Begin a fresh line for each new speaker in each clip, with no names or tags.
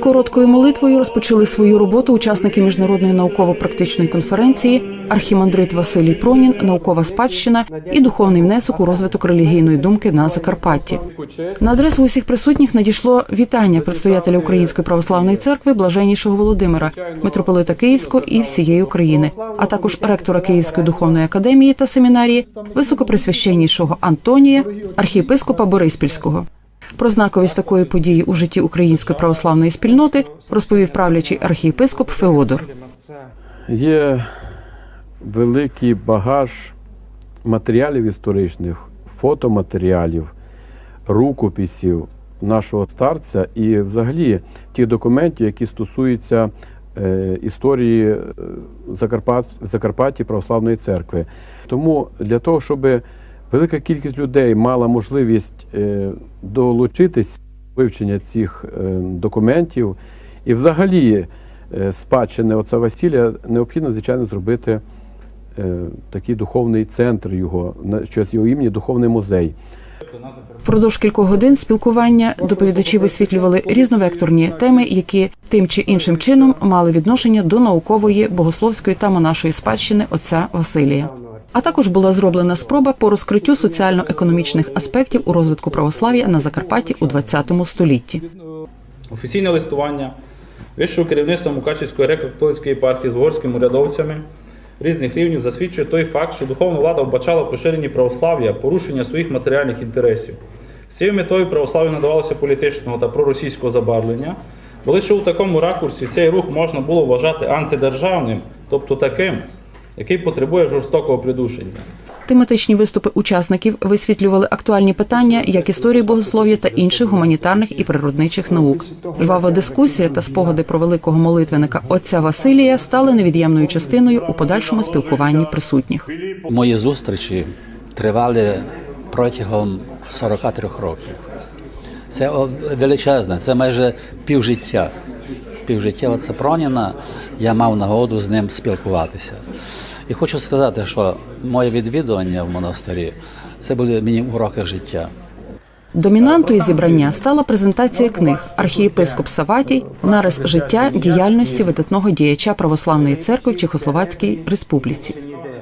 Короткою молитвою розпочали свою роботу учасники міжнародної науково-практичної конференції архімандрит Василій Пронін, наукова спадщина і духовний внесок у розвиток релігійної думки на Закарпатті. На адресу усіх присутніх надійшло вітання предстоятеля Української православної церкви блаженнішого Володимира, митрополита Київського і всієї України, а також ректора Київської духовної академії та семінарії, високопресвященнішого Антонія, архієпископа Бориспільського. Про знаковість такої події у житті української православної спільноти розповів правлячий архієпископ Феодор.
Є великий багаж матеріалів історичних, фотоматеріалів, рукописів нашого старця і взагалі тих документів, які стосуються е, історії е, Закарпат, Закарпаття Православної церкви. Тому для того, щоб велика кількість людей мала можливість е, долучитись до вивчення цих е, документів і взагалі е, спадщини отця Василія, необхідно, звичайно, зробити такий духовний центр його, щось його імені, духовний музей.
Впродовж кількох годин спілкування доповідачі висвітлювали різновекторні теми, які тим чи іншим чином мали відношення до наукової, богословської та монашої спадщини отця Василія. А також була зроблена спроба по розкриттю соціально-економічних аспектів у розвитку православ'я на Закарпатті у ХХ столітті.
Офіційне листування вищого керівництва Мукачівської греко-католицької єпархії з угорськими урядовцями різних рівнів засвідчує той факт, що духовна влада вбачала в поширенні православ'я порушення своїх матеріальних інтересів. З цією метою православ'ю надавалося політичного та проросійського забарвлення, бо лише у такому ракурсі цей рух можна було вважати антидержавним, тобто таким, який потребує жорстокого придушення.
Тематичні виступи учасників висвітлювали актуальні питання як історії богослов'я та інших гуманітарних і природничих наук. Жвава дискусія та спогади про великого молитвенника отця Василія стали невід'ємною частиною у подальшому спілкуванні присутніх.
Мої зустрічі тривали протягом 43 років. Це величезне, це майже півжиття. Півжиття отця Проніна я мав нагоду з ним спілкуватися. І хочу сказати, що моє відвідування в монастирі це були мені уроки життя.
Домінантою зібрання стала презентація книг архієпископ Саватій, нарис життя діяльності видатного діяча православної церкви в Чехословацькій Республіці.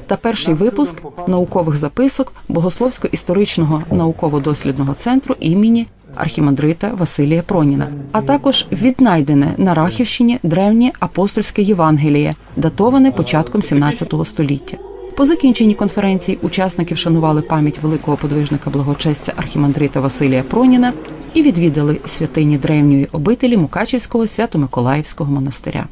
Та перший випуск наукових записок Богословсько-історичного науково-дослідного центру імені архімандрита Василія Проніна, а також віднайдене на Рахівщині древнє апостольське Євангеліє, датоване початком 17 століття. По закінченні конференції учасники вшанували пам'ять великого подвижника благочестя архімандрита Василія Проніна і відвідали святині древньої обителі Мукачівського свято-Миколаївського монастиря.